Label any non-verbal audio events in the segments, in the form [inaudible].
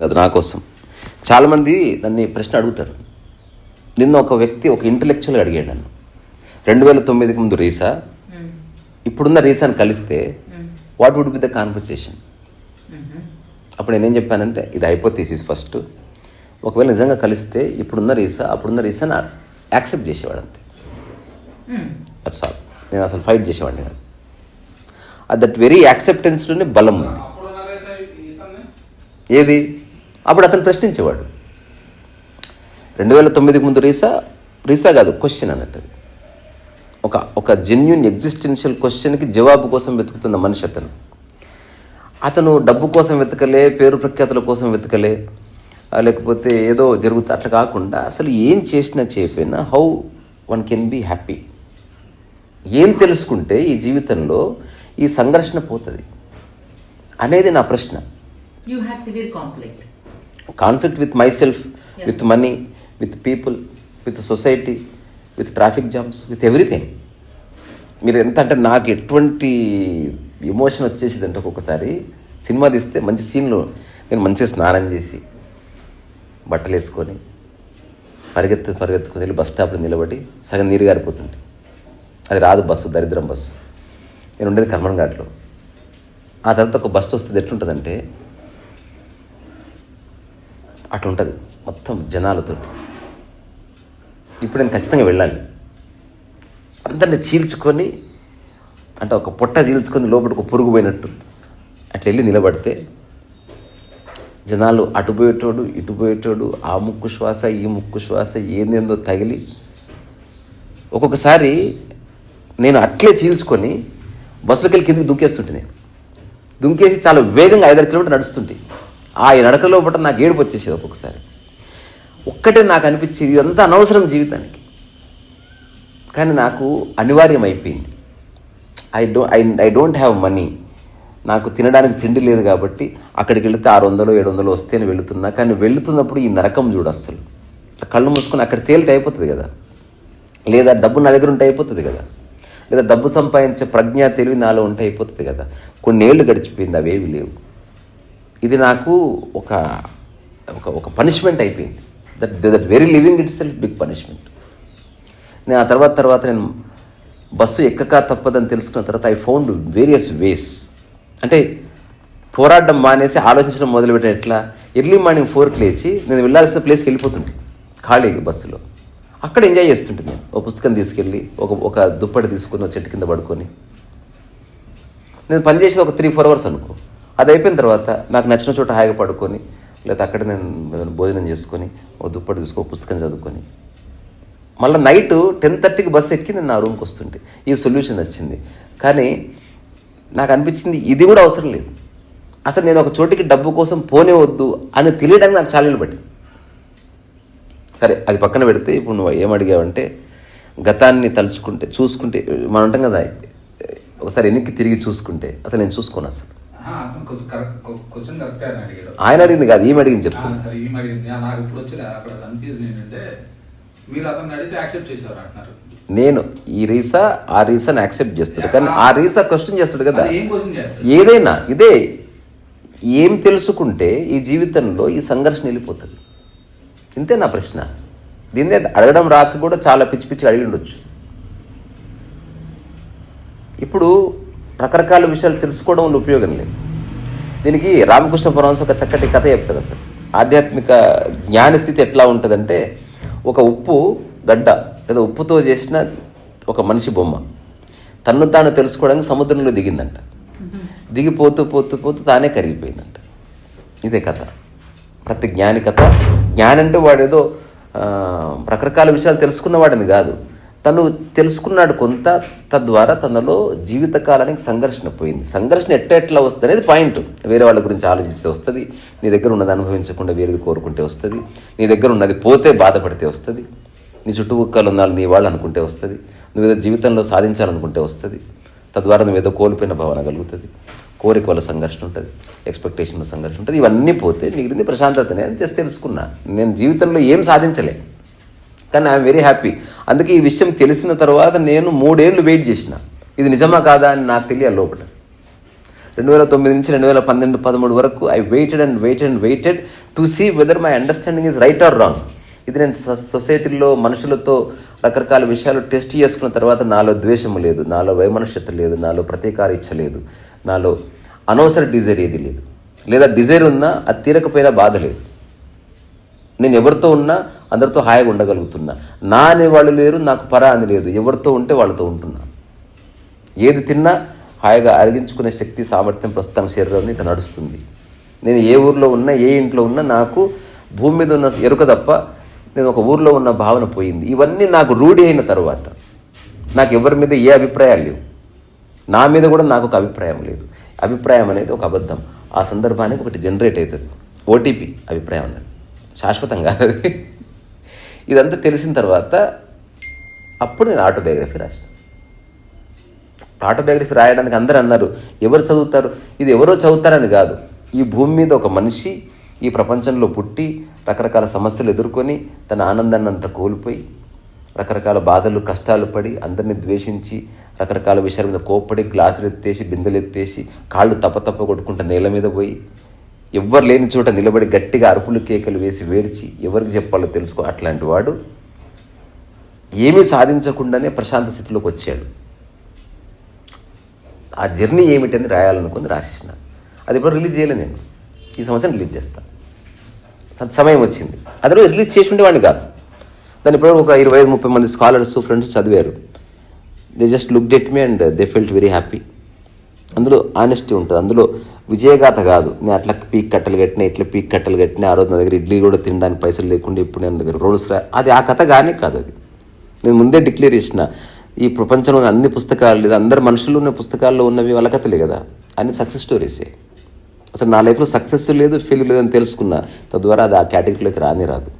అది నా కోసం. చాలామంది నన్ను ఈ ప్రశ్న అడుగుతారు. నిన్న ఒక వ్యక్తి ఒక ఇంటలెక్చువల్ అడిగాడు నన్ను. రెండు వేల తొమ్మిదికి ముందు రీసా. ఇప్పుడున్న రీసాని కలిస్తే what would be the conversation అప్పుడు నేనేం చెప్పానంటే ఇది హైపోథీసిస్ ఫస్ట్ ఒకవేళ నిజంగా కలిస్తే ఇప్పుడున్న రీసా అప్పుడున్న రీసాని యాక్సెప్ట్ చేసేవాడు అంతే. దట్స్ ఆల్ నేను అసలు ఫైట్ చేసేవాడిని కాదు. అది దట్ వెరీ యాక్సెప్టెన్స్లోనే బలం ఉంది. ఏది? అప్పుడు అతను ప్రశ్నించేవాడు. రెండు వేల తొమ్మిదికి ముందు రీసా రీసా కాదు క్వశ్చన్ అన్నట్టు. ఒక ఒక జెన్యున్ ఎగ్జిస్టెన్షియల్ క్వశ్చన్కి జవాబు కోసం వెతుకుతున్న మనిషి అతను. అతను డబ్బు కోసం వెతకలే పేరు ప్రఖ్యాతుల కోసం వెతకలే లేకపోతే ఏదో జరుగుతుంది అట్లా కాకుండా అసలు ఏం చేసినా చేయకపోయినా how one can be happy ఏం తెలుసుకుంటే ఈ జీవితంలో ఈ సంఘర్షణ పోతుంది. అనేది నా ప్రశ్న. You had severe conflict conflict with myself with money with people with society with traffic jams with everything మీరు ఎంత అంటే నాకు ఎటువంటి ఎమోషన్ వచ్చేసింది అంటే ఒక్కొక్కసారి సినిమా తీస్తే మంచి సీన్లో నేను మంచిగా స్నానం చేసి బట్టలు వేసుకొని పరిగెత్తు పరిగెత్తుకొని వెళ్ళి బస్ స్టాప్లో నిలబడి సగం నీరు గారిపోతుంది అది రాదు బస్సు దరిద్రం బస్సు. నేను ఉండేది కర్మన్ ఘాట్లో. ఆ తర్వాత ఒక బస్సు వస్తుంది ఎట్లుంటుందంటే అటు ఉంటుంది మొత్తం జనాలతోటి. ఇప్పుడు నేను ఖచ్చితంగా వెళ్ళాలి. అందరిని చీల్చుకొని అంటే ఒక పొట్ట చీల్చుకొని లోపలికి ఒక పురుగు పోయినట్టు అట్లా వెళ్ళి నిలబడితే జనాలు అటు పోయేటోడు ఇటు పోయేటోడు ఆ ముక్కు శ్వాస ఈ ముక్కు శ్వాస ఏందేందో తగిలి ఒక్కొక్కసారి నేను అట్లే చీల్చుకొని బస్సులోకి వెళ్ళి కిందికి దుంకేస్తుంటే నేను. దుంకేసి చాలా వేగంగా ఐదారు కిలోమీటర్ నడుస్తుంటే. ఆ నడకలో పట్ల నాకు ఏడుపు వచ్చేసేది ఒక్కొక్కసారి. ఒక్కటే నాకు అనిపించేది ఇదంతా అనవసరం జీవితానికి. కానీ నాకు అనివార్యం అయిపోయింది I do I I don't have money నాకు తినడానికి తిండి లేదు కాబట్టి అక్కడికి వెళితే ఆరు వందలు ఏడు వందలు వస్తేనే వెళుతున్నా. కానీ వెళుతున్నప్పుడు ఈ నరకం చూడు అస్సలు. కళ్ళు మూసుకొని అక్కడ తేలితే అయిపోతుంది కదా. లేదా డబ్బు నా దగ్గర ఉంటే అయిపోతుంది కదా. లేదా డబ్బు సంపాదించే ప్రజ్ఞ తెలివి నాలో ఉంటే అయిపోతుంది కదా. కొన్నేళ్ళు గడిచిపోయింది అవేవి లేవు. ఇది నాకు ఒక ఒక ఒక పనిష్మెంట్ అయిపోయింది. That that very living itself big punishment నేను ఆ తర్వాత తర్వాత నేను బస్సు ఎక్కక తప్పదని తెలుసుకున్న తర్వాత ఐ ఫౌండ్ వేరియస్ వేస్ అంటే పోరాడడం మానేసి ఆలోచించడం మొదలుపెట్టే ఎట్లా? ఎర్లీ మార్నింగ్ ఫోర్కి లేచి నేను వెళ్ళాల్సిన ప్లేస్కి వెళ్ళిపోతుంటే ఖాళీ బస్సులో. అక్కడ ఎంజాయ్ చేస్తుంటే నేను. ఒక పుస్తకం తీసుకెళ్ళి ఒక ఒక దుప్పటి తీసుకుని ఒక చెట్టు కింద పడుకొని. నేను పనిచేసేది ఒక త్రీ ఫోర్ అవర్స్ అనుకో. అది అయిపోయిన తర్వాత నాకు నచ్చిన చోట హాయిగా పడుకొని లేకపోతే అక్కడ నేను భోజనం చేసుకొని ఓ దుప్పటి తీసుకో పుస్తకం చదువుకొని. మళ్ళీ నైట్ టెన్ థర్టీకి బస్సు ఎక్కి నేను నా రూమ్కి వస్తుంటే ఈ సొల్యూషన్ వచ్చింది. కానీ నాకు అనిపించింది ఇది కూడా అవసరం లేదు. అసలు నేను ఒక చోటికి డబ్బు కోసం పోనే వద్దు అని తెలియడానికి నాకు చాలా బట్టి సరే అది పక్కన పెడితే ఇప్పుడు నువ్వు ఏం అడిగావంటే గతాన్ని తలుచుకుంటే చూసుకుంటే మనం ఉంటాం కదా ఒకసారి వెనక్కి తిరిగి చూసుకుంటే అసలు నేను చూసుకోను అసలు. ఆయన అడిగింది కాదు ఈమె అడిగింది చెప్తాను సరే నా- నాకు ఇప్పుడు అక్కడ కన్ఫ్యూజన్ ఏంటంటే మీరు అతను అడిగితే యాక్సెప్ట్ చేసేవారు అంటున్నారు. నేను ఈ రీసా ఆ రీసాని యాక్సెప్ట్ చేస్తాడు. కానీ ఆ రీసా క్వశ్చన్ చేస్తాడు కదా. ఏదైనా ఇదే ఏం తెలుసుకుంటే ఈ జీవితంలో ఈ సంఘర్షణ వెళ్ళిపోతుంది. ఇంతే నా ప్రశ్న. దీన్నే అడగడం రాక కూడా చాలా పిచ్చి పిచ్చి అడిగి ఉండొచ్చు. ఇప్పుడు రకరకాల విషయాలు తెలుసుకోవడం వల్ల ఉపయోగం లేదు. దీనికి రామకృష్ణ పరమహంస ఒక చక్కటి కథ చెప్తారు అసలు ఆధ్యాత్మిక జ్ఞాన స్థితి ఎట్లా ఉంటుందంటే ఒక ఉప్పు గడ్డ లేదా ఉప్పుతో చేసిన ఒక మనిషి బొమ్మ తన్ను తాను తెలుసుకోవడానికి సముద్రంలో దిగిందంట. దిగిపోతూ పోతూ పోతూ తానే కరిగిపోయిందంట. ఇదే కథ. ప్రతి జ్ఞాని కథ. జ్ఞానంటే వాడేదో రకరకాల విషయాలు తెలుసుకున్నవాడని కాదు. తను తెలుసుకున్నాడు కొంత తద్వారా తనలో జీవితకాలానికి సంఘర్షణ పోయింది. సంఘర్షణ ఎట్ట ఎట్లా వస్తుంది అనేది పాయింట్. వేరే వాళ్ళ గురించి ఆలోచిస్తే వస్తుంది. నీ దగ్గర ఉన్నది అనుభవించకుండా వేరేది కోరుకుంటే వస్తుంది. నీ దగ్గర ఉన్నది పోతే బాధపడితే వస్తుంది. నీ చుట్టుపక్కల ఉన్న వాళ్ళు నీ వాళ్ళు అనుకుంటే వస్తుంది. నువ్వేదో జీవితంలో సాధించాలనుకుంటే వస్తుంది. తద్వారా నువ్వేదో కోల్పోయిన భావన కలుగుతుంది. కోరిక వల్ల సంఘర్షణ ఉంటుంది. ఎక్స్పెక్టేషన్ల సంఘర్షణ ఉంటుంది. ఇవన్నీ పోతే మిగిలింది ప్రశాంతతనే అని తెలుసుకున్నా. నేను జీవితంలో ఏం సాధించలే. కానీ ఐఎమ్ వెరీ హ్యాపీ. అందుకే ఈ విషయం తెలిసిన తర్వాత నేను మూడేళ్ళు వెయిట్ చేసిన. ఇది నిజమా కాదా అని నాకు తెలియాలి లోపల. రెండు వేల తొమ్మిది నుంచి రెండు వేల పన్నెండు పదమూడు వరకు I waited and waited and waited to see whether my understanding is right or wrong ఇది నేను సొ- సొసైటీలో మనుషులతో రకరకాల విషయాలు టెస్ట్ చేసుకున్న తర్వాత నాలో ద్వేషము లేదు నాలో వైమనుష్యత లేదు నాలో ప్రతీకార ఇచ్చ లేదు నాలో అనవసర డిజైర్ ఏది లేదు. లేదా డిజైర్ ఉన్నా అది తీరకపోయినా బాధ లేదు. నేను ఎవరితో ఉన్నా అందరితో హాయిగా ఉండగలుగుతున్నా. నా అనే వాళ్ళు లేరు నాకు పరా అని లేదు. ఎవరితో ఉంటే వాళ్ళతో ఉంటున్నా. ఏది తిన్నా హాయిగా అరిగించుకునే శక్తి సామర్థ్యం ప్రస్తుతం శరీరం ఇట్లా నడుస్తుంది. నేను ఏ ఊర్లో ఉన్నా ఏ ఇంట్లో ఉన్నా నాకు భూమి మీద ఉన్న ఎరుక తప్ప నేను ఒక ఊర్లో ఉన్న భావన పోయింది. ఇవన్నీ నాకు రూఢి అయిన తర్వాత నాకు ఎవరి మీద ఏ అభిప్రాయాలు లేవు. నా మీద కూడా నాకు ఒక అభిప్రాయం లేదు. అభిప్రాయం అనేది ఒక అబద్ధం. ఆ సందర్భానికి ఒకటి జనరేట్ అవుతుంది. ఓటీపీ అభిప్రాయం అనేది శాశ్వతం కాదు అది. ఇదంతా తెలిసిన తర్వాత అప్పుడు నేను ఆటోబయోగ్రఫీ రాసిన. ఆటోబయోగ్రఫీ రాయడానికి అందరూ అన్నారు ఎవరు చదువుతారు? ఇది ఎవరో చదువుతారని కాదు. ఈ భూమి మీద ఒక మనిషి ఈ ప్రపంచంలో పుట్టి రకరకాల సమస్యలు ఎదుర్కొని తన ఆనందాన్ని అంతా కోల్పోయి రకరకాల బాధలు కష్టాలు పడి అందరిని ద్వేషించి రకరకాల విషయాల మీద కోప్పడి గ్లాసులు ఎత్తేసి బిందెలు ఎత్తేసి కాళ్ళు తప్ప తప్ప కొట్టుకుంటా నేల మీద పోయి ఎవ్వరు లేని చోట నిలబడి గట్టిగా అరుపులు కేకలు వేసి వేడిచి ఎవరికి చెప్పాలో తెలుసుకో. అట్లాంటి వాడు ఏమీ సాధించకుండానే ప్రశాంత స్థితిలోకి వచ్చాడు. ఆ జర్నీ ఏమిటని రాయాలనుకుని రాసేసిన అది ఇప్పుడు రిలీజ్ చేయలే నేను. ఈ సంవత్సరం రిలీజ్ చేస్తాను సమయం వచ్చింది. అది రోజు రిలీజ్ చేసి ఉండేవాడిని కాదు. దాని ఇప్పుడు ఒక ఇరవై ఐదు ముప్పై మంది స్కాలర్స్ ఫ్రెండ్స్ చదివారు. They just look at me and they felt very happy అందులో ఆనెస్టీ ఉంటుంది. అందులో విజయగాథ కాదు. నేను అట్లా పీక్ కట్టలు కట్టిన ఇట్లా పీక్ కట్టలు కట్టిన ఆ రోజు నా దగ్గర ఇడ్లీ కూడా తినడానికి పైసలు లేకుండా ఇప్పుడు నేను దగ్గర రోడ్స్ రా అది ఆ కథ కానీ కాదు అది. నేను ముందే డిక్లేర్ చేసిన. ఈ ప్రపంచంలో అన్ని పుస్తకాలు లేదా. అందరు మనుషులు ఉన్న పుస్తకాల్లో ఉన్నవి వాళ్ళ కథలే కదా. అన్ని సక్సెస్ స్టోరీసే అసలు నా లైఫ్లో సక్సెస్ లేదు ఫెయిల్ లేదని తెలుసుకున్నా. తద్వారా అది ఆ కేటగిరీలోకి రాని రాదు.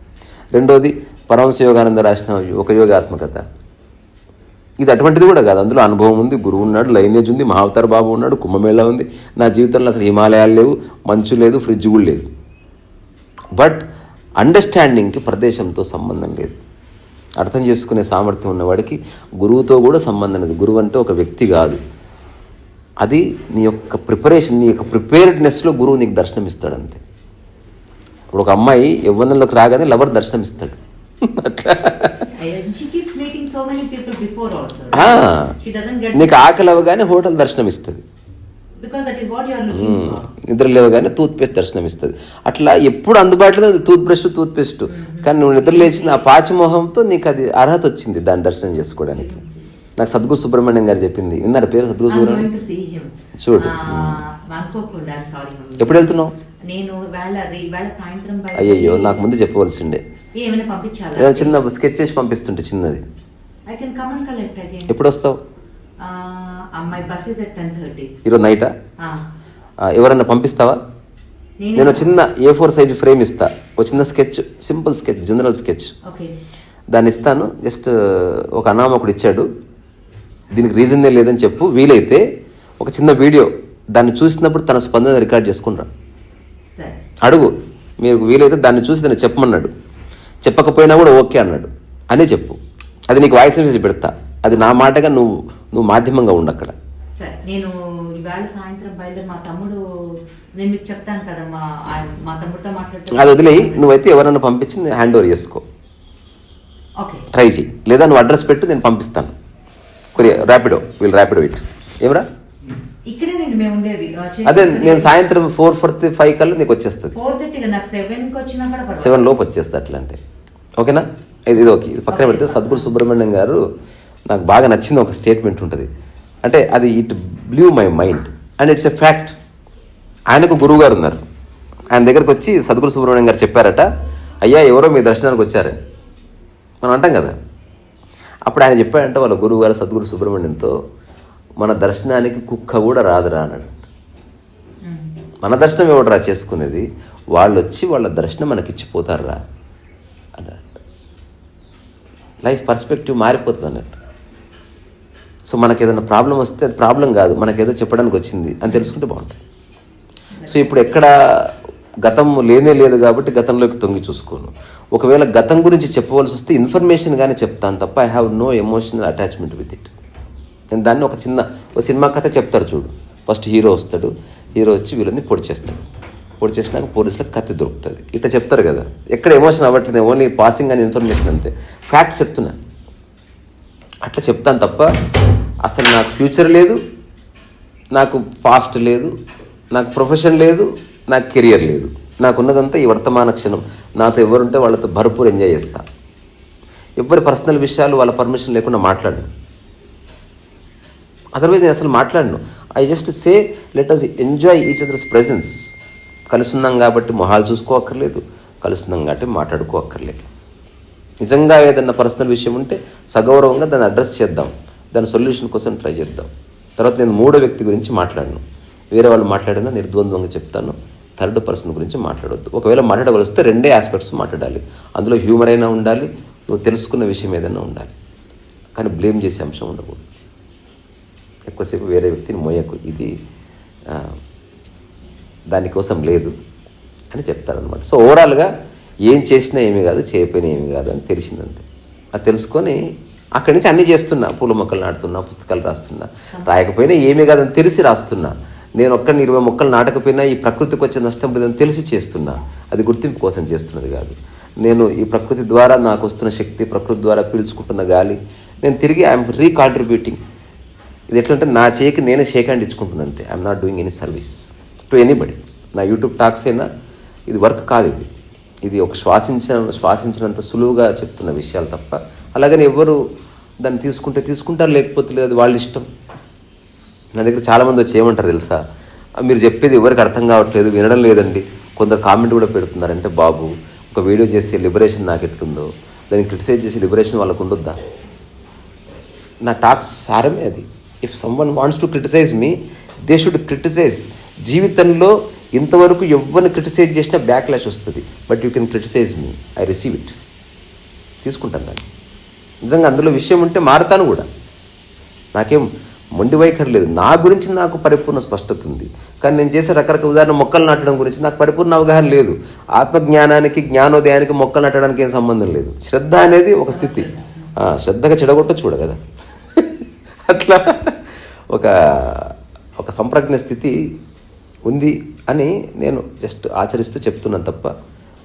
రెండోది పరమశివగానంద రాసిన ఒక యోగాత్మకత. ఇది అటువంటిది కూడా కాదు. అందులో అనుభవం ఉంది గురువు ఉన్నాడు లైనేజ్ ఉంది మహావతార బాబు ఉన్నాడు కుంభమేళ ఉంది. నా జీవితంలో అసలు హిమాలయాలు లేవు మంచు లేదు ఫ్రిడ్జ్ కూడా లేదు. బట్ అండర్స్టాండింగ్కి ప్రదేశంతో సంబంధం లేదు. అర్థం చేసుకునే సామర్థ్యం ఉన్నవాడికి గురువుతో కూడా సంబంధం లేదు. గురువు అంటే ఒక వ్యక్తి కాదు. అది నీ యొక్క ప్రిపరేషన్ నీ యొక్క ప్రిపేర్డ్నెస్లో గురువు నీకు దర్శనం ఇస్తాడు అంతే ఇప్పుడు ఒక అమ్మాయి యవ్వనంలోకి రాగానే లవర్ దర్శనం ఇస్తాడు [laughs] అట్లా నీకు ఆకలి అవ్వగానే హోటల్ దర్శనం ఇస్తుంది. నిద్ర లేవగానే టూత్ పేస్ట్ దర్శనం ఇస్తుంది అట్లా ఎప్పుడు అందుబాటులో ఉంది టూత్ బ్రష్ టూత్ పేస్ట్ కానీ నువ్వు నిద్ర లేచిన ఆ పాచిమోహంతో నీకు అది అర్హత వచ్చింది దాన్ని దర్శనం చేసుకోవడానికి. నాకు సద్గురు సుబ్రహ్మణ్యం గారు చెప్పింది. విన్నారు పేరు సద్గురు సుబ్రహ్మణ్యం. చూడు. ఎప్పుడు వెళ్తున్నావు? అయ్యయ్యో నాకు ముందు చెప్పవలసిండే చిన్న స్కెచ్ చేసి పంపిస్తుంటే చిన్నది. I can come and collect again ఎప్పుడు వస్తావు my bus is ten thirty ఈరోజు నైటా ఎవరన్నా పంపిస్తావా? నేను చిన్న ఏ ఫోర్ సైజ్ ఫ్రేమ్ ఇస్తా. ఒక చిన్న sketch simple sketch general sketch okay దాన్ని ఇస్తాను. జస్ట్ ఒక అనామకుడు ఇచ్చాడు. దీనికి రీజనే లేదని చెప్పు. వీలైతే ఒక చిన్న వీడియో దాన్ని చూసినప్పుడు తన స్పందన రికార్డ్ సరే అడుగు. మీకు వీలైతే దాన్ని చూసి దాన్ని చెప్పమన్నాడు. చెప్పకపోయినా కూడా ఓకే అన్నాడు. అనే చెప్పు. అది నీకు వాయిస్ మెసేజ్ పెడతా. అది నా మాటగా నువ్వు నువ్వు మాధ్యమంగా ఉండు అక్కడ. సరే నేను ఇవాళ సాయంత్రం బయలుదేరి మా తమ్ముడు నేను మీకు చెప్తాను కదా మా మా తమ్ముడితో మాట్లాడుతూ అది వదిలేయి నువ్వైతే ఎవరన్నా పంపించింది హ్యాండ్ ఓవర్ చేసుకో. ఓకే. ట్రై చేయి లేదా నువ్వు అడ్రస్ పెట్టు నేను పంపిస్తాను. కొరియర్ ర్యాపిడో వీళ్ళు ర్యాపిడో ఇట్ ఏమరా? ఇక్కడేనండి మేము ఉండేది. అదే నేను సాయంత్రం ఫోర్ ఫోర్త్ ఫైవ్ కల్లా నీకు వచ్చేస్తుంది. ఫోర్ నాకు వచ్చినా కూడా. సెవెన్ లోపు వచ్చేస్తా అట్లా అంటే ఓకేనా? ఇది ఇది ఓకే ఇది పక్కన పెడితే సద్గురు సుబ్రహ్మణ్యం గారు నాకు బాగా నచ్చిన ఒక స్టేట్మెంట్ ఉంటుంది. అంటే అది it blew my mind and it's a fact ఆయనకు గురువు గారు ఉన్నారు. ఆయన దగ్గరకు వచ్చి సద్గురు సుబ్రహ్మణ్యం గారు చెప్పారట అయ్యా ఎవరో మీ దర్శనానికి వచ్చారని మనం అంటాం కదా. అప్పుడు ఆయన చెప్పాడంటే వాళ్ళ గురువు గారు సద్గురు సుబ్రహ్మణ్యంతో మన దర్శనానికి కుక్క కూడా రాదురా అన్నాడు. మన దర్శనం ఎవడరా చేసుకునేది? వాళ్ళు వచ్చి వాళ్ళ దర్శనం మనకి ఇచ్చిపోతారా అన్నట్టు లైఫ్ పర్స్పెక్టివ్ మారిపోతుంది అన్నట్టు. సో మనకి ఏదైనా ప్రాబ్లం వస్తే అది ప్రాబ్లం కాదు మనకేదో చెప్పడానికి వచ్చింది అని తెలుసుకుంటే బాగుంటుంది. సో ఇప్పుడు ఎక్కడ గతం లేనే లేదు కాబట్టి గతంలోకి తొంగి చూసుకోను. ఒకవేళ గతం గురించి చెప్పవలసి వస్తే ఇన్ఫర్మేషన్ కానీ చెప్తాను తప్ప I have no emotional attachment with it. నేను దాన్ని ఒక చిన్న ఒక సినిమా కథ చెప్తారు చూడు. ఫస్ట్ హీరో వస్తాడు హీరో వచ్చి వీళ్ళని పొడి చేస్తాడు. పొడి చేసినాక పోలీసులకు కత్తి దొరుకుతుంది. ఇట్లా చెప్తారు కదా. ఎక్కడ ఎమోషన్ అవ్వట్లేదు ఓన్లీ పాసింగ్ అని ఇన్ఫర్మేషన్ అంతే. ఫ్యాక్ట్స్ చెప్తున్నా. అట్లా చెప్తాను తప్ప అసలు నాకు ఫ్యూచర్ లేదు నాకు పాస్ట్ లేదు నాకు ప్రొఫెషన్ లేదు నాకు కెరియర్ లేదు. నాకు ఉన్నదంతా ఈ వర్తమాన క్షణం. నాతో ఎవరుంటే వాళ్ళతో భర్పూర్ ఎంజాయ్ చేస్తా. ఎవరి పర్సనల్ విషయాలు వాళ్ళ పర్మిషన్ లేకుండా మాట్లాడను. అదర్వైజ్ నేను అసలు మాట్లాడను. I just say let us enjoy each other's presence కలుసున్నాం కాబట్టి మొహాలు చూసుకోక్కర్లేదు కలుసున్నాం కాబట్టి మాట్లాడుకోక్కర్లేదు. నిజంగా ఏదన్నా పర్సనల్ విషయం ఉంటే సగౌరవంగా దాన్ని అడ్రస్ చేద్దాం దాని సొల్యూషన్ కోసం ట్రై చేద్దాం. తర్వాత నేను మూడో వ్యక్తి గురించి మాట్లాడను. వేరే వాళ్ళు మాట్లాడినా నిర్ద్వంద్వంగా చెప్తాను థర్డ్ పర్సన్ గురించి మాట్లాడొద్దు. ఒకవేళ మాట్లాడవలిస్తే రెండే ఆస్పెక్ట్స్ మాట్లాడాలి. అందులో హ్యూమర్ అయినా ఉండాలి నువ్వు తెలుసుకున్న విషయం ఏదైనా ఉండాలి. కానీ బ్లేమ్ చేసే అంశం ఉండకూడదు. ఎక్కువసేపు వేరే వ్యక్తిని మోయకు. ఇది దానికోసం లేదు అని చెప్తారనమాట సో ఓవరాల్గా ఏం చేసినా ఏమి కాదు చేయకపోయినా ఏమీ కాదు అని తెలిసిందంతే. అది తెలుసుకొని అక్కడి నుంచి అన్నీ చేస్తున్నా. పూల మొక్కలు నాటుతున్నా పుస్తకాలు రాస్తున్నా. రాయకపోయినా ఏమీ కాదని తెలిసి రాస్తున్నా. నేను ఒక్కడిని ఇరవై మొక్కలు నాటకపోయినా ఈ ప్రకృతికి వచ్చే నష్టం లేదని తెలిసి చేస్తున్నా. అది గుర్తింపు కోసం చేస్తున్నది కాదు. నేను ఈ ప్రకృతి ద్వారా నాకు వస్తున్న శక్తి ప్రకృతి ద్వారా పీల్చుకుంటున్న గాలి నేను తిరిగి ఐఎమ్ రీకాంట్రిబ్యూటింగ్. ఇది ఎట్లంటే నా చేయికి నేనే షేక్ హ్యాండ్ ఇచ్చుకుంటుంది అంతే. I'm not doing any service. To anybody నా యూట్యూబ్ టాక్స్ అయినా ఇది వర్క్ కాదు ఇది. ఇది ఒక శ్వాసించిన శ్వాసించినంత సులువుగా చెప్తున్న విషయాలు తప్ప అలాగని ఎవరు దాన్ని తీసుకుంటే తీసుకుంటారు లేకపోతే లేదు వాళ్ళ ఇష్టం. నా దగ్గర చాలామంది వచ్చి ఏమంటారు తెలుసా? మీరు చెప్పేది ఎవరికి అర్థం కావట్లేదు వినడం లేదండి. కొందరు కామెంట్ కూడా పెడుతున్నారంటే బాబు ఒక వీడియో చేసే లిబరేషన్ నాకు ఎట్లుందో దాన్ని క్రిటిసైజ్ చేసే లిబరేషన్ వాళ్ళకు ఉండొద్దా? నా టాక్స్ సారమే అది. If someone wants to criticise me they should criticise జీవితంలో ఇంతవరకు ఎవరిని క్రిటిసైజ్ చేసినా బ్యాక్లాష్ వస్తుంది. But you can criticise me I receive it తీసుకుంటాను దాన్ని. నిజంగా అందులో విషయం ఉంటే మారుతాను కూడా. నాకేం మొండి వైఖరి లేదు. నా గురించి నాకు పరిపూర్ణ స్పష్టత ఉంది. కానీ నేను చేసే రకరకాల ఉదాహరణ మొక్కలు నాటడం గురించి నాకు పరిపూర్ణ అవగాహన లేదు. ఆత్మజ్ఞానానికి జ్ఞానోదయానికి మొక్కలు నాటడానికి ఏం సంబంధం లేదు. శ్రద్ధ అనేది ఒక స్థితి. శ్రద్ధగా చెడగొట్ట చూడ కదా. [laughs] అట్లా ఒక ఒక సంప్రజ్ఞ స్థితి ఉంది అని నేను జస్ట్ ఆచరిస్తూ చెప్తున్నాను తప్ప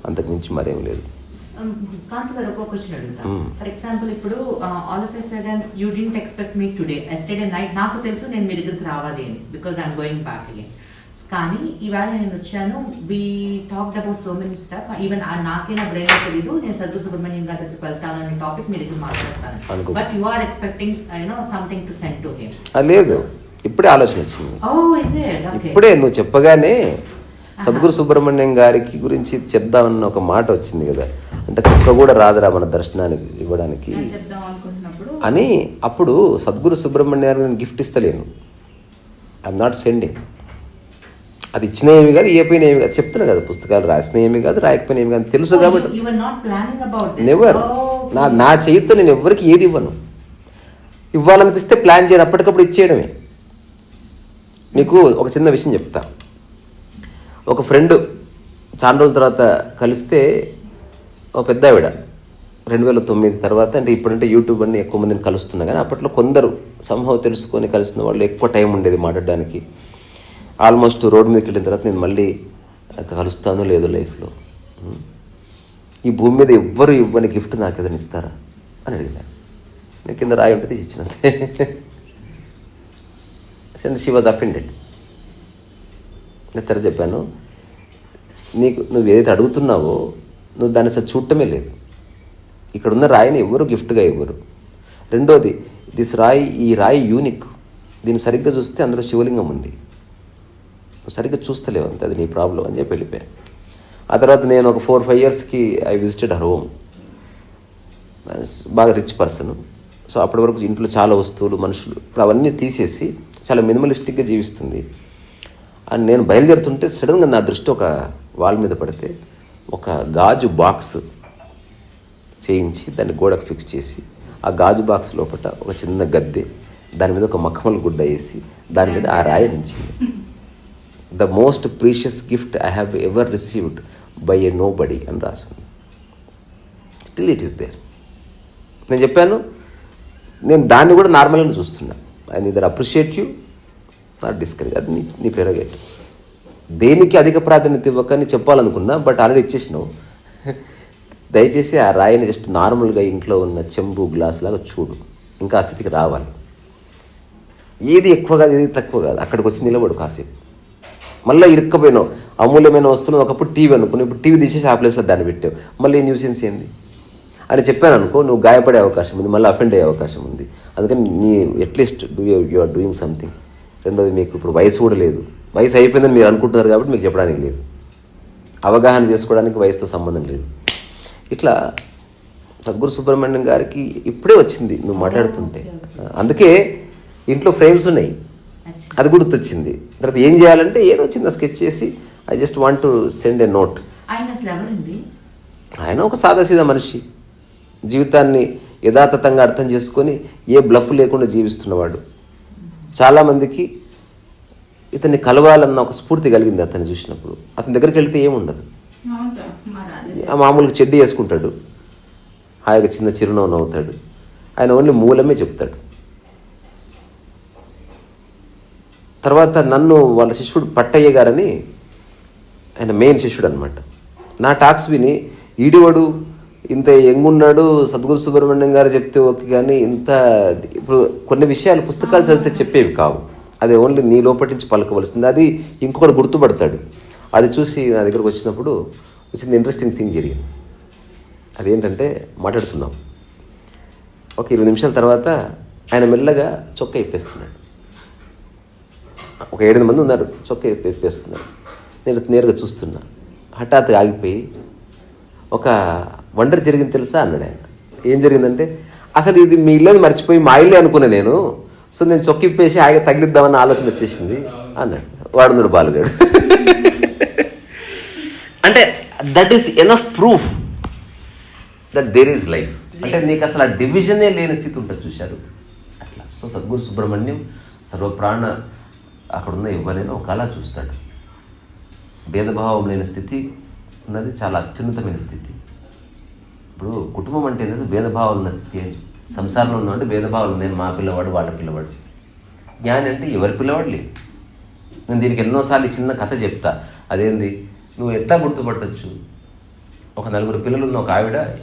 అంతకుమించి మరేం లేదు. కాంతి గారు ఒక క్వశ్చన్ అడుగుతా. ఫర్ ఎగ్జాంపుల్ ఇప్పుడు all of a sudden you didn't expect me today yesterday night నాకు తెలుసు నేను మీ దగ్గరికి రావాలి అని because I'm going back again కానీ ఈవేళ నేను వచ్చాను we talked about so many stuff even నాకే నా బ్రెయిన్ తెలీదు నేను సద్దు సుబ్రహ్మణ్యం గారి దగ్గరికి వెళ్తాను అనే టాపిక్ మీ దగ్గర మాట్లాడతాను. But you are expecting you know something to send to him లేదు. ఇప్పుడే ఆలోచన వచ్చింది. ఇప్పుడే నువ్వు చెప్పగానే సద్గురు సుబ్రహ్మణ్యం గారికి గురించి చెప్దామన్న ఒక మాట వచ్చింది కదా. అంటే కుక్క కూడా రాదురా మన దర్శనానికి ఇవ్వడానికి అని అప్పుడు సద్గురు సుబ్రహ్మణ్యం గారికి నేను గిఫ్ట్ ఇస్తలేను. ఐఎమ్ నాట్ సెండింగ్ అది ఇచ్చిన ఏమి కాదు ఏ పైన ఏమి కాదు. చెప్తున్నా కదా పుస్తకాలు రాసిన ఏమి కాదు రాయకపోయిన ఏమి కాదు. తెలుసు కాబట్టి. ప్లానింగ్ అబౌట్ నెవర్ నా నా చేతితో నేను ఎవరికి ఏది ఇవ్వను. ఇవ్వాలనిపిస్తే ప్లాన్ చేయను. అప్పటికప్పుడు ఇచ్చేయడమే. మీకు ఒక చిన్న విషయం చెప్తా. ఒక ఫ్రెండ్ చాలా రోజుల తర్వాత కలిస్తే ఒక పెద్ద ఆవిడ. రెండు వేల తొమ్మిది తర్వాత అంటే ఇప్పుడంటే యూట్యూబ్ అన్ని ఎక్కువ మందిని కలుస్తున్నా కానీ అప్పట్లో కొందరు సంభవం తెలుసుకొని కలిసిన వాళ్ళు ఎక్కువ టైం ఉండేది మాట్లాడడానికి. ఆల్మోస్ట్ రోడ్ మీదకి వెళ్ళిన తర్వాత నేను మళ్ళీ కలుస్తానో లేదో లైఫ్లో. ఈ భూమి మీద ఎవ్వరు ఇవ్వని గిఫ్ట్ నాకు ఏదైనా ఇస్తారా? అని అడిగినాడు నేను కింద రాయి ఉంటుంది ఇచ్చినంతే షీ వాజ్ అఫెండెడ్ నేను తెర చెప్పాను? నీకు నువ్వు ఏదైతే అడుగుతున్నావో నువ్వు దాన్ని అసలు చూడటమే లేదు. ఇక్కడ ఉన్న రాయిని ఎవరు గిఫ్ట్గా ఇవ్వరు. రెండోది దిస్ రాయి ఈ రాయి యూనిక్ దీన్ని సరిగ్గా చూస్తే అందులో శివలింగం ఉంది. నువ్వు సరిగ్గా చూస్తలేవు అంతే అది నీ ప్రాబ్లం అని చెప్పి వెళ్ళిపోయాను ఆ తర్వాత నేను ఒక ఫోర్ ఫైవ్ ఇయర్స్కి ఐ విజిటెడ్ హర్ హోమ్ బాగా రిచ్ పర్సన్ సో అప్పటి వరకు ఇంట్లో చాలా వస్తువులు మనుషులు ఇప్పుడు అవన్నీ తీసేసి చాలా మినిమలిస్టిక్గా జీవిస్తుంది. అండ్ నేను బయలుదేరుతుంటే సడన్గా నా దృష్టి ఒక వాల్ మీద పడితే ఒక గాజు బాక్స్ చేయించి దాన్ని గోడకు ఫిక్స్ చేసి ఆ గాజు బాక్స్ లోపల ఒక చిన్న గద్దె దాని మీద ఒక మఖమల్ గుడ్డ వేసి దాని మీద ఆ రాయి నుంచింది the most precious gift I have ever received by a nobody అని రాస్తుంది స్టిల్ ఇట్ ఈస్ దేర్ నేను చెప్పాను నేను దాన్ని కూడా నార్మల్గా చూస్తున్నాను I either appreciate you not discourage అది నీ నీ ప్రెరగేట్ దేనికి అధిక ప్రాధాన్యత ఇవ్వకని చెప్పాలనుకున్నా బట్ ఆల్రెడీ ఇచ్చేసినావు. [laughs] దయచేసి ఆ రాయిని జస్ట్ నార్మల్గా ఇంట్లో ఉన్న చెంబు గ్లాస్ లాగా చూడు. ఇంకా ఆ స్థితికి రావాలి. ఏది ఎక్కువ కాదు ఏది తక్కువ కాదు. అక్కడికి వచ్చి నిలబడు కాసేపు. మళ్ళీ ఇరుక్కపోయినావు. అమూల్యమైన వస్తువులు ఒకప్పుడు టీవీ అనుకున్నావు ఇప్పుడు టీవీ తీసేసి ఆ ప్లేస్లో దాన్ని పెట్టావు. మళ్ళీ న్యూసెన్స్ ఏంది? అని చెప్పాను అనుకో నువ్వు గాయపడే అవకాశం ఉంది మళ్ళీ అఫెండ్ అయ్యే అవకాశం ఉంది. అందుకని నీ at least do you are doing something రెండోది మీకు ఇప్పుడు వయసు కూడా లేదు. వయసు అయిపోయిందని మీరు అనుకుంటున్నారు కాబట్టి మీకు చెప్పడానికి లేదు. అవగాహన చేసుకోవడానికి వయసుతో సంబంధం లేదు. ఇట్లా సద్గురు సుబ్రహ్మణ్యం గారికి ఇప్పుడే వచ్చింది నువ్వు మాట్లాడుతుంటే. అందుకే ఇంట్లో ఫ్రేమ్స్ ఉన్నాయి. అది గుర్తొచ్చింది. తర్వాత ఏం చేయాలంటే ఏదో చిన్న స్కెచ్ చేసి I just want to send a note ఆయన ఒక సాదాసీదా మనిషి. జీవితాన్ని యథాతథంగా అర్థం చేసుకొని ఏ బ్లఫ్ లేకుండా జీవిస్తున్నవాడు. చాలామందికి ఇతన్ని కలవాలన్న ఒక స్ఫూర్తి కలిగింది అతన్ని చూసినప్పుడు. అతని దగ్గరికి వెళ్తే ఏముండదు. ఆ మామూలుగా చెడ్డి వేసుకుంటాడు. హాయిగా చిన్న చిరునవ్వు నవ్వుతాడు ఆయన ఓన్లీ మూలమే చెప్తాడు. తర్వాత నన్ను వాళ్ళ శిష్యుడు పట్టయ్య గారని ఆయన మెయిన్ శిష్యుడు అనమాట నా టాక్స్ విని ఈడివాడు ఇంత ఎంగున్నాడు సద్గురు సుబ్రహ్మణ్యం గారు చెప్తే ఓకే కానీ ఇంత ఇప్పుడు కొన్ని విషయాలు పుస్తకాలు చదివితే చెప్పేవి కావు. అది ఓన్లీ నీ లోపటి నుంచి పలకవలసింది. అది ఇంకొకటి గుర్తుపడతాడు. అది చూసి నా దగ్గరకు వచ్చినప్పుడు వచ్చింది ఇంట్రెస్టింగ్ థింగ్ జరిగింది. అదేంటంటే మాట్లాడుతున్నాం. ఒక ఇరవై నిమిషాల తర్వాత ఆయన మెల్లగా చొక్కా ఇప్పేస్తున్నాడు. ఒక ఏడు మంది ఉన్నారు. చొక్క ఇప్పి- ఇప్పేస్తున్నారు. నేను నేరుగా చూస్తున్నా. హఠాత్తుగా ఆగిపోయి ఒక వండర్ జరిగింది తెలుసా అన్నాడు ఆయన. ఏం జరిగిందంటే అసలు ఇది మీ ఇల్లు మర్చిపోయి మా ఇల్లే అనుకున్నా నేను. సో నేను చొక్కిప్పేసి ఆగి తగిలిద్దామన్న ఆలోచన వచ్చేసింది అన్నాడు. వాడున్నాడు బాలుగాడు. [laughs] అంటే that is enough proof that there is life అంటే నీకు అసలు ఆ డివిజనే లేని స్థితి ఉంటుంది చూశారు. అట్లా. సో సద్గురు సుబ్రహ్మణ్యం సర్వప్రాణ అక్కడున్న ఇవ్వలేని ఒక అలా చూస్తాడు. భేదభావం లేని స్థితి ఉన్నది చాలా అత్యున్నతమైన స్థితి. ఇప్పుడు కుటుంబం అంటే ఏంటంటే భేదభావాలు ఉన్న స్థితి అని సంసారంలో ఉన్నవాడు భేదభావాలు నేను మా పిల్లవాడు వాళ్ళ పిల్లవాడు. జ్ఞాని అంటే ఎవరి పిల్లవాడు లేదు. నేను దీనికి ఎన్నోసార్లు చిన్న కథ చెప్తా. అదేంది? నువ్వు ఎట్లా గుర్తుపట్టచ్చు? ఒక నలుగురు పిల్లలు ఉన్న ఒక ఆవిడ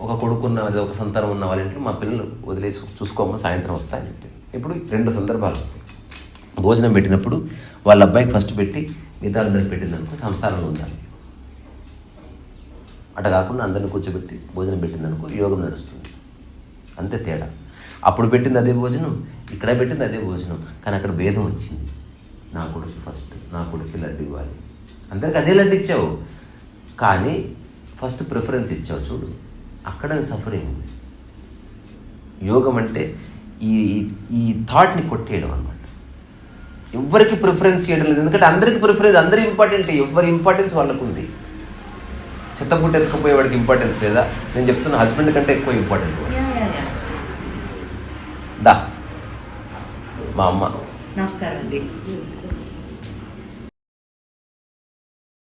ఒక కొడుకున్న అదే ఒక సంతానం ఉన్న వాళ్ళ ఇంట్లో మా పిల్లలు వదిలేసి చూసుకోమని సాయంత్రం వస్తా అని చెప్పి. ఇప్పుడు రెండు సందర్భాలు వస్తాయి. భోజనం పెట్టినప్పుడు వాళ్ళ అబ్బాయికి ఫస్ట్ పెట్టి మిగతా అందరికి పెట్టిందనుకో సంసారంలో ఉండాలి. అట కాకుండా అందరిని కూర్చోబెట్టి భోజనం పెట్టింది అనుకో యోగం నడుస్తుంది. అంతే తేడా. అప్పుడు పెట్టింది అదే భోజనం ఇక్కడ పెట్టింది అదే భోజనం కానీ అక్కడ భేదం వచ్చింది. నా కొడుకు ఫస్ట్ నా కొడుకు లడ్డు ఇవ్వాలి. అందరికి అదే లడ్డు ఇచ్చావు. కానీ ఫస్ట్ ప్రిఫరెన్స్ ఇచ్చావు చూడు. అక్కడ సఫరింగ్ ఉంది. యోగం అంటే ఈ ఈ థాట్ని కొట్టేయడం అనమాట ఎవరికి ప్రిఫరెన్స్ చేయడం లేదు. ఎందుకంటే అందరికి ప్రిఫరెన్స్ అందరి ఇంపార్టెంట్ ఎవరి ఇంపార్టెన్స్ వాళ్ళకు ఉంది చెత్తపుట్ట ఎత్తుకుపోయేవాడికి ఇంపార్టెన్స్ లేదా? నేను చెప్తున్న హస్బెండ్ కంటే ఎక్కువ ఇంపార్టెంట్. దా. మా అమ్మ. నమస్కారం అండి.